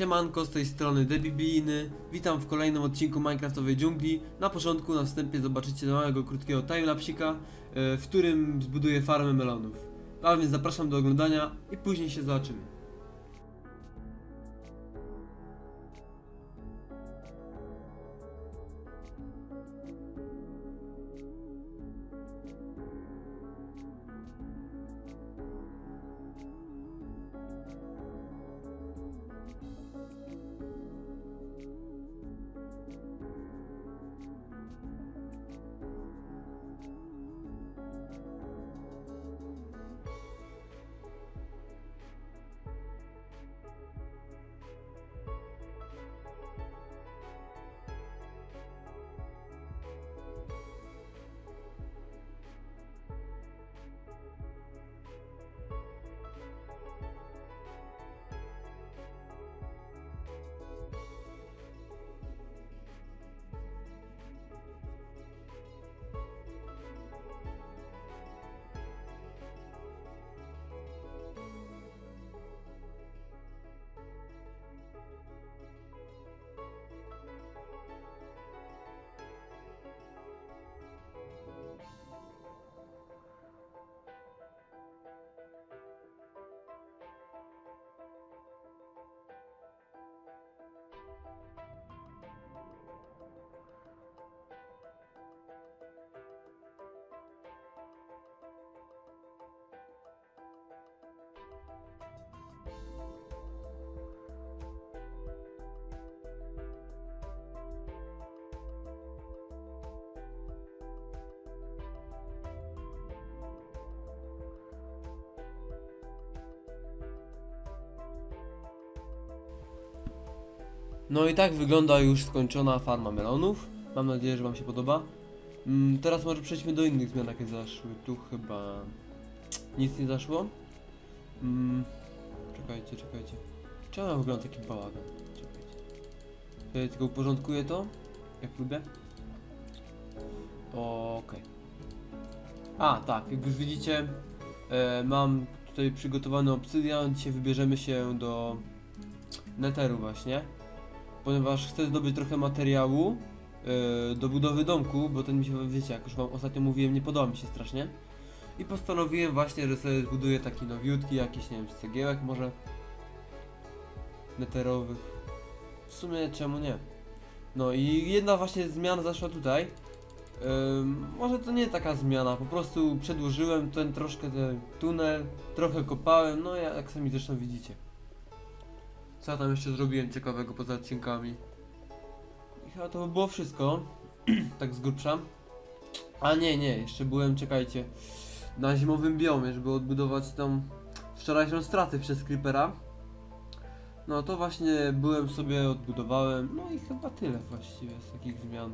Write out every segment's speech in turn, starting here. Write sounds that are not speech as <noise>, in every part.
Siemanko, z tej strony Debibijny. Witam w kolejnym odcinku Minecraftowej dżungli. Na początku, na wstępie zobaczycie małego, krótkiego timelapsika, e, w którym zbuduję farmę melonów. A więc zapraszam do oglądania i później się zobaczymy. No i tak wygląda już skończona farma melonów. Mam nadzieję, że Wam się podoba. Mm, teraz może przejdźmy do innych zmian, jakie zaszły. Tu chyba nic nie zaszło. Mm, czekajcie, czekajcie. Czemu wygląda taki bałagan? Czekajcie. Ja tylko uporządkuję to, jak lubię. Okej. A, tak, jak już widzicie, e, mam tutaj przygotowany obsydian. Dzisiaj wybierzemy się do Netheru właśnie ponieważ chcę zdobyć trochę materiału yy, do budowy domku, bo ten mi się, wiecie, jak już wam ostatnio mówiłem, nie podoba mi się strasznie. I postanowiłem właśnie, że sobie zbuduję taki nowiutki, jakiś, nie wiem, z cegiełek może neterowych. W sumie czemu nie? No i jedna właśnie zmiana zaszła tutaj. Ym, może to nie taka zmiana, po prostu przedłużyłem ten troszkę ten tunel, trochę kopałem, no ja- jak sami zresztą widzicie. Co ja tam jeszcze zrobiłem ciekawego poza odcinkami? I chyba to by było wszystko. <clears throat> tak z grubsza. A nie, nie, jeszcze byłem, czekajcie, na zimowym biomie, żeby odbudować tą wczorajszą stratę przez Creepera. No to właśnie byłem sobie, odbudowałem, no i chyba tyle właściwie z takich zmian.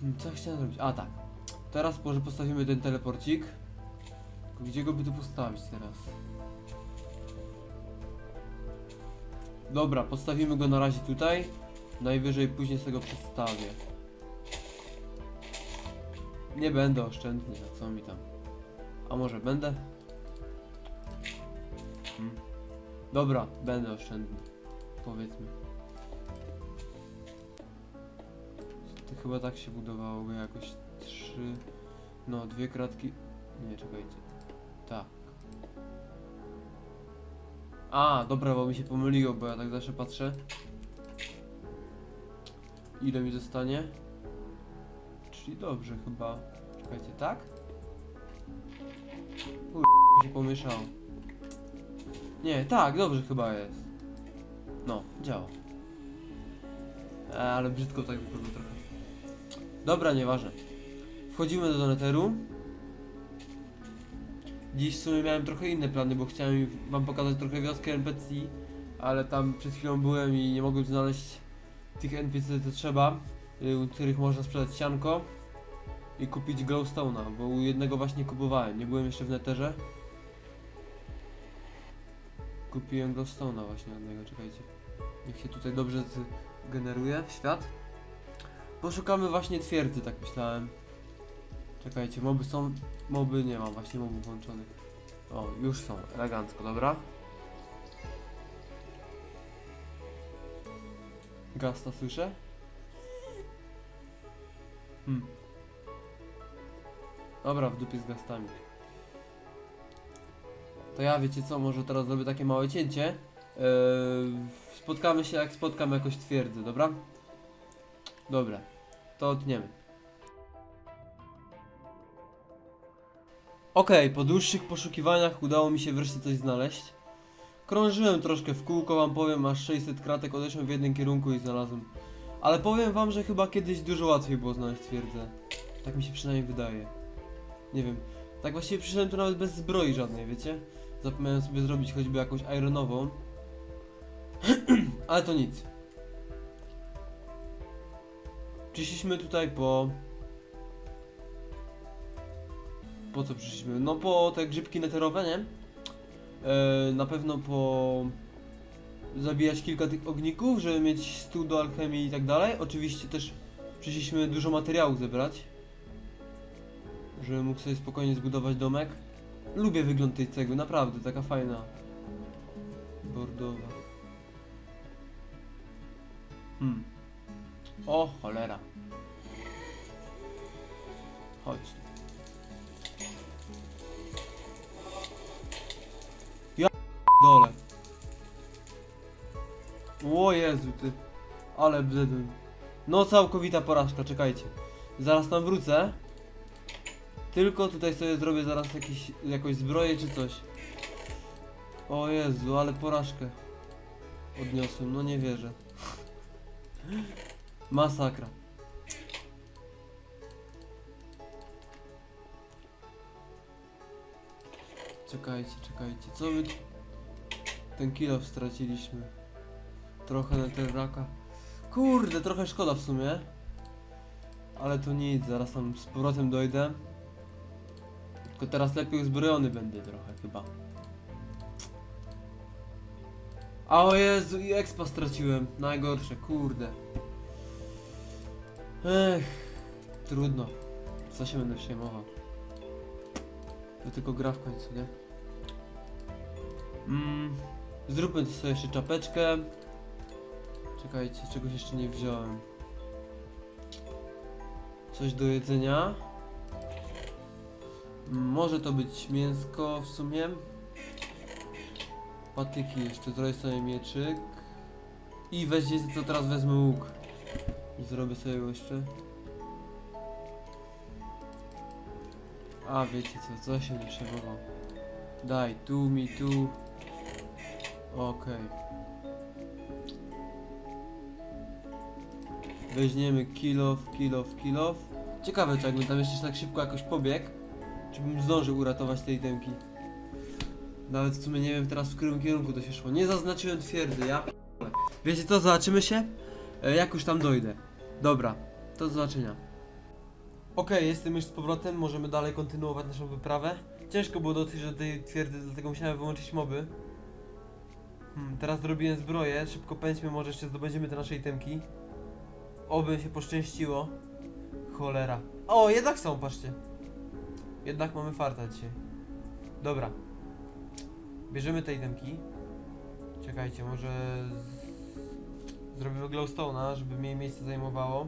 Hmm, Co chciałem zrobić? A tak. Teraz może postawimy ten teleporcik. Gdzie go by tu postawić teraz? Dobra, postawimy go na razie tutaj. Najwyżej później sobie go przedstawię. Nie będę oszczędny, a co mi tam? A może będę? Hmm. Dobra, będę oszczędny. Powiedzmy. To chyba tak się budowało jakoś trzy... No, dwie kratki... Nie, czekajcie. Tak. A, dobra, bo mi się pomyliło, bo ja tak zawsze patrzę. Ile mi zostanie? Czyli dobrze chyba. Czekajcie, tak? Uj, się pomieszało. Nie, tak, dobrze chyba jest. No, działa. E, ale brzydko tak wygląda trochę. Dobra, nieważne. Wchodzimy do Netheru. Dziś w sumie miałem trochę inne plany, bo chciałem wam pokazać trochę wioskę NPC, ale tam przed chwilą byłem i nie mogłem znaleźć tych NPC co trzeba, y, u których można sprzedać sianko i kupić glowstone'a, bo u jednego właśnie kupowałem, nie byłem jeszcze w netherze. Kupiłem glowstone'a właśnie od niego, czekajcie. Niech się tutaj dobrze generuje świat. Poszukamy właśnie twierdzy, tak myślałem. Czekajcie, moby są... Moby nie mam, właśnie mobów włączonych. O, już są, elegancko, dobra. Gasta słyszę? Hmm. Dobra, w dupie z gastami. To ja wiecie co, może teraz zrobię takie małe cięcie. Eee, spotkamy się jak spotkam jakoś twierdzę, dobra? Dobra, to tniemy. Okej, po dłuższych poszukiwaniach udało mi się wreszcie coś znaleźć. Krążyłem troszkę w kółko, wam powiem, aż 600 kratek odeszłem w jednym kierunku i znalazłem. Ale powiem wam, że chyba kiedyś dużo łatwiej było znaleźć twierdzę. Tak mi się przynajmniej wydaje. Nie wiem. Tak właściwie przyszedłem tu nawet bez zbroi żadnej, wiecie? Zapomniałem sobie zrobić choćby jakąś ironową. <clears throat> Ale to nic. Przyszliśmy tutaj po... Po co przyszliśmy? No po te grzybki neterowe, nie? E, na pewno po... Zabijać kilka tych ogników, żeby mieć stół do alchemii i tak dalej. Oczywiście też przyszliśmy dużo materiału zebrać. Żebym mógł sobie spokojnie zbudować domek. Lubię wygląd tej cegły, naprawdę, taka fajna. Bordowa. Hmm. O, cholera. Chodź. Ja O Jezu, ty. Ale brzydłem. No całkowita porażka, czekajcie. Zaraz tam wrócę. Tylko tutaj sobie zrobię zaraz jakiś, jakąś zbroję czy coś. O Jezu, ale porażkę odniosłem, no nie wierzę. <laughs> Masakra. Czekajcie, czekajcie, co my... Ten kilo straciliśmy. Trochę na ten raka. Kurde, trochę szkoda w sumie. Ale to nic, zaraz tam z powrotem dojdę. Tylko teraz lepiej uzbrojony będę trochę chyba. A o Jezu, i expa straciłem. Najgorsze, kurde. Ech, trudno. Co się będę przejmował? To tylko gra w końcu, nie? Mm, zróbmy sobie jeszcze czapeczkę. Czekajcie, czegoś jeszcze nie wziąłem. Coś do jedzenia. Może to być mięsko w sumie. Patyki jeszcze, zrobię sobie mieczyk. I weźcie co teraz wezmę łuk. I zrobię sobie jeszcze. A wiecie co, co się nie przejmował. Daj, tu mi, tu. Okej. Weźmiemy kilof, kilof, kilof. Ciekawe, czy jakbym tam jeszcze tak szybko jakoś pobiegł, czy bym zdążył uratować tej temki. Nawet w sumie nie wiem teraz w którym kierunku to się szło. Nie zaznaczyłem twierdzy, ja p***le. Wiecie co, zobaczymy się? E, jak już tam dojdę. Dobra, to do zobaczenia. Okej, jestem już z powrotem, możemy dalej kontynuować naszą wyprawę. Ciężko było dotrzeć do tej twierdzy, dlatego musiałem wyłączyć moby. Hmm, teraz zrobiłem zbroję, szybko pędźmy, może jeszcze zdobędziemy te nasze itemki. Oby się poszczęściło. Cholera. O, jednak są, patrzcie. Jednak mamy farta dzisiaj. Dobra. Bierzemy te itemki. Czekajcie, może z... zrobimy glowstone'a, żeby mniej miejsca zajmowało.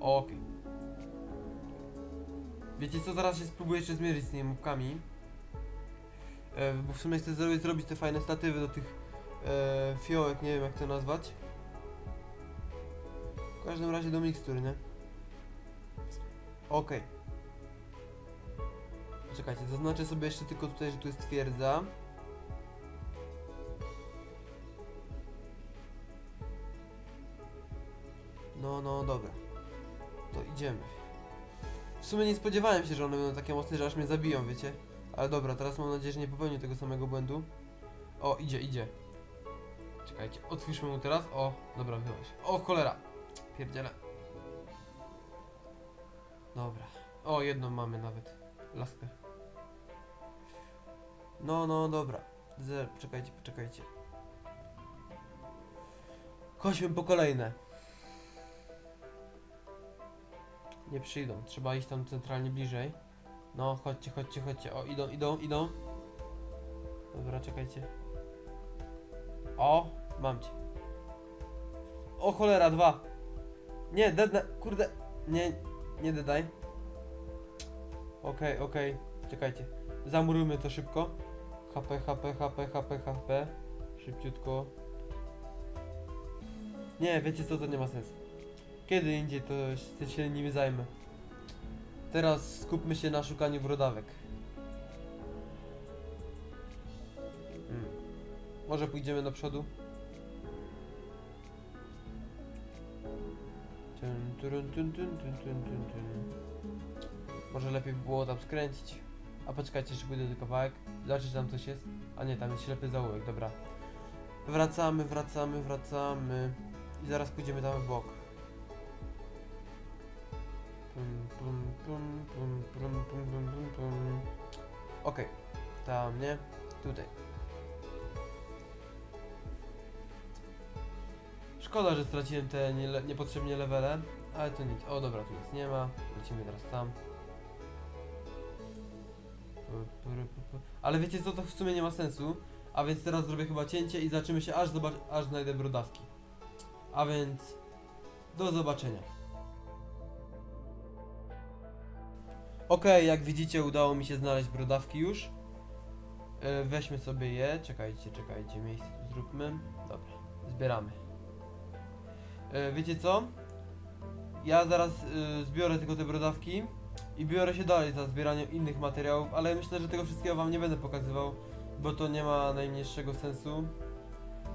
Okej. Wiecie co, zaraz się spróbuję jeszcze zmierzyć z tymi mobkami. E, bo w sumie chcę zrobić, zrobić te fajne statywy do tych e, fiołek, nie wiem jak to nazwać. W każdym razie do mikstury, nie? Okej. Czekajcie, zaznaczę sobie jeszcze tylko tutaj, że tu jest twierdza. No, no, dobra. To idziemy. W sumie nie spodziewałem się, że one będą takie mocne, że aż mnie zabiją, wiecie? Ale dobra, teraz mam nadzieję, że nie popełnię tego samego błędu. O, idzie, idzie. Czekajcie, otwórzmy mu teraz. O, dobra, wyłaś. O, cholera. Pierdziele. Dobra. O, jedną mamy nawet. Laskę. No, no, dobra. Zer, czekajcie, poczekajcie. Chodźmy po kolejne. Nie przyjdą. Trzeba iść tam centralnie bliżej. No, chodźcie, chodźcie, chodźcie. O, idą, idą, idą. Dobra, czekajcie. O, mam cię. O cholera, dwa. Nie, dedna, kurde. Nie, nie dedaj. Okej, okej, czekajcie. Zamurujmy to szybko. HP, HP, HP, HP, HP. Szybciutko. Nie, wiecie co, to nie ma sensu. Kiedy indziej to się nimi zajmę. Teraz skupmy się na szukaniu brodawek. Hmm. Może pójdziemy do przodu? Turun. Może lepiej by było tam skręcić. A poczekajcie, jeszcze pójdę do kawałek. Zobaczyć, czy tam coś jest. A nie, tam jest ślepy zaułek, dobra. Wracamy, wracamy, wracamy. I zaraz pójdziemy tam w bok. Okej, tam nie, tutaj. Szkoda, że straciłem te nie, niepotrzebnie levele, ale to nic. O dobra, tu nic nie ma. Lecimy teraz tam. Ale wiecie co, to w sumie nie ma sensu. A więc teraz zrobię chyba cięcie i zaczymy się aż, zobacz, aż znajdę brodawki. A więc do zobaczenia. Okej, jak widzicie udało mi się znaleźć brodawki już. E, weźmy sobie je, czekajcie, czekajcie, miejsce tu zróbmy. Dobra, zbieramy. E, wiecie co? Ja zaraz e, zbiorę tylko te brodawki i biorę się dalej za zbieraniem innych materiałów, ale myślę, że tego wszystkiego wam nie będę pokazywał, bo to nie ma najmniejszego sensu.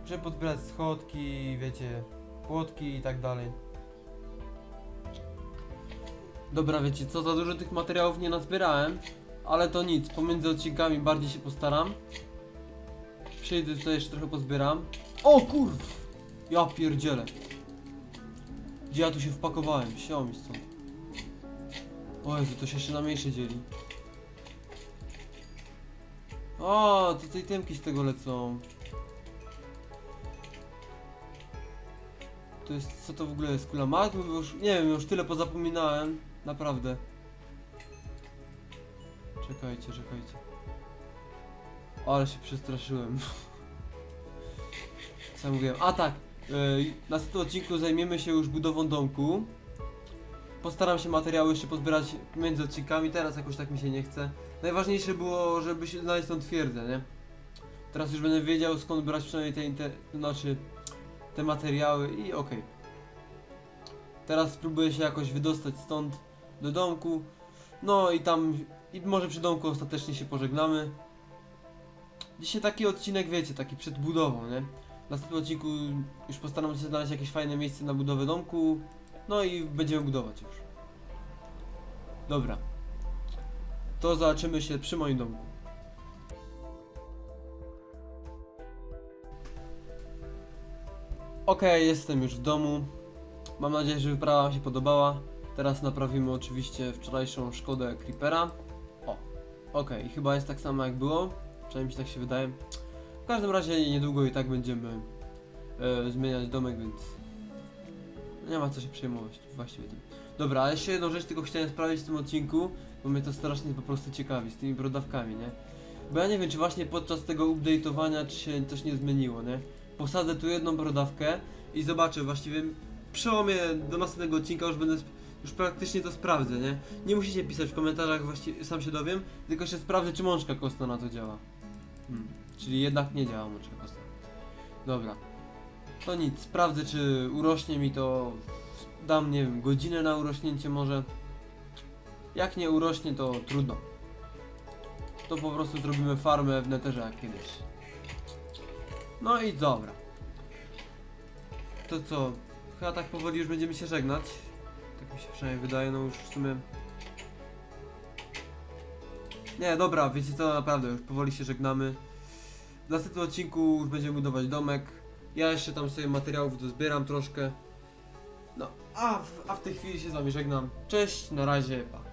Muszę pozbierać schodki, wiecie, płotki i tak dalej. Dobra, wiecie co, za dużo tych materiałów nie nazbierałem, ale to nic, pomiędzy odcinkami bardziej się postaram. Przyjdę tutaj jeszcze trochę pozbieram. O kurw! Ja pierdzielę. Gdzie ja tu się wpakowałem? Siał mi stąd. O Jezu, to się jeszcze na mniejsze dzieli. O, tutaj temki z tego lecą. To jest, co to w ogóle jest? Kula magmy? Już, nie wiem, już tyle pozapominałem. Naprawdę. Czekajcie, czekajcie. Ale się przestraszyłem. <laughs> Co ja mówiłem? A tak, yy, na tym odcinku zajmiemy się już budową domku. Postaram się materiały jeszcze pozbierać między odcinkami, teraz jakoś tak mi się nie chce. Najważniejsze było, żeby się znaleźć tą twierdzę, nie? Teraz już będę wiedział skąd brać przynajmniej te, inter... znaczy te materiały i okej. Teraz spróbuję się jakoś wydostać stąd do domku. No i tam, i może przy domku ostatecznie się pożegnamy. Dzisiaj taki odcinek, wiecie, taki przed budową, nie? W następnym odcinku już postaram się znaleźć jakieś fajne miejsce na budowę domku. No i będziemy budować już. Dobra. To zobaczymy się przy moim domku. Okej, jestem już w domu. Mam nadzieję, że wyprawa Wam się podobała. Teraz naprawimy oczywiście wczorajszą Szkodę Creepera. O, okej, chyba jest tak samo jak było. Przynajmniej mi się tak się wydaje. W każdym razie niedługo i tak będziemy e, zmieniać domek, więc nie ma co się przejmować właściwie tym. Dobra, ale jeszcze jedną rzecz tylko chciałem sprawdzić w tym odcinku, bo mnie to strasznie po prostu ciekawi z tymi brodawkami, nie? Bo ja nie wiem, czy właśnie podczas tego update'owania, czy się coś nie zmieniło, nie? Posadzę tu jedną brodawkę i zobaczę właściwie w przełomie do następnego odcinka już będę już praktycznie to sprawdzę, nie? Nie musicie pisać w komentarzach, właściwie sam się dowiem, tylko jeszcze sprawdzę, czy mączka kostna na to działa. Hmm. Czyli jednak nie działa mączka kostna. Dobra. To nic, sprawdzę, czy urośnie mi to. Dam, nie wiem, godzinę na urośnięcie może. Jak nie urośnie, to trudno. To po prostu zrobimy farmę w neterze jak kiedyś. No i dobra. To co? Chyba tak powoli już będziemy się żegnać. Tak mi się przynajmniej wydaje, no już w sumie. Nie, dobra, wiecie co, naprawdę, już powoli się żegnamy. W następnym odcinku już będziemy budować domek. Ja jeszcze tam sobie materiałów dozbieram troszkę. No, a w, a w tej chwili się z wami żegnam. Cześć, na razie, pa.